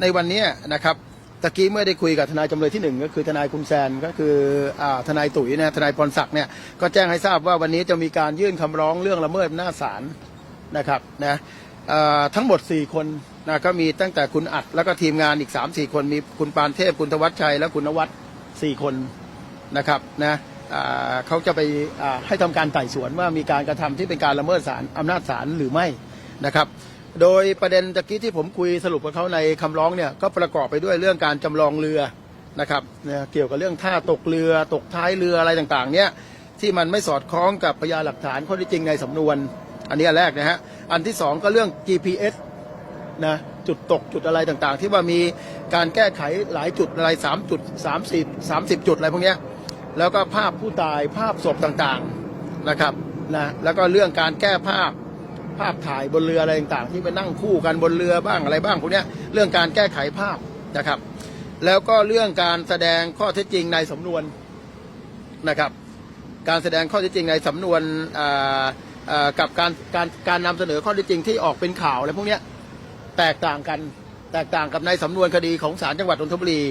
ในวันนี้นะครับตะกี้เมื่อได้คุยกับทนายจำเลยที่หนึ่งก็คือทนายคุณแซนก็คืออทนายตุ๋ยนะทนายพรศักดิ์เนี่ยก็แจ้งให้ทราบว่าวันนี้จะมีการยื่นคำร้องเรื่องละเมิดหน้าศาลนะครับนะทั้งหมด 4 คนนะก็มีตั้งแต่คุณอัดแล้วก็ทีมงานอีก 3 4 คนมีคุณปานเทพคุณธวัชชัย และคุณนวัด4คนนะครับนะเขาจะไปให้ทำการไต่สวนว่ามีการกระทำที่เป็นการละเมิดศาลอำนาจศาลหรือไม่นะครับ โดยประเด็นตะกี้ที่ผมคุยสรุปกับเขาในคำร้องเนี่ยก็ประกอบไปด้วยเรื่องการจำลองเรือนะครับเเกี่ยวกับเรื่องท่าตกเรือตกท้ายเรืออะไรต่างๆเนี่ยที่มันไม่สอดคล้องกับพยานหลักฐานข้อที่จริงในสำนวน อันนี้แรกนะฮะอันที่สองก็เรื่อง GPS นะจุดตกจุดอะไรต่างๆ ที่ว่ามีการแก้ไขหลายจุดอะไร3จุด30 30 จุดอะไรพวกนี้แล้วก็ภาพผู้ตายภาพศพต่างๆนะครับนะแล้วก็เรื่องการแก้ภาพ ภาพถ่ายบนเรืออะไรต่างๆ ที่ไปนั่งคู่กันบนเรือบ้างอะไรบ้างพวกนี้เรื่องการแก้ไขภาพนะครับ แล้วก็เรื่องการแสดงข้อเท็จจริงในสำนวนนะครับ การแสดงข้อเท็จจริงในสำนวนกับการการการนำเสนอข้อเท็จจริงที่ออกเป็นข่าวอะไรพวกนี้แตกต่างกันแตกต่างกับในสำนวนคดีของศาลจังหวัดนนทบุรี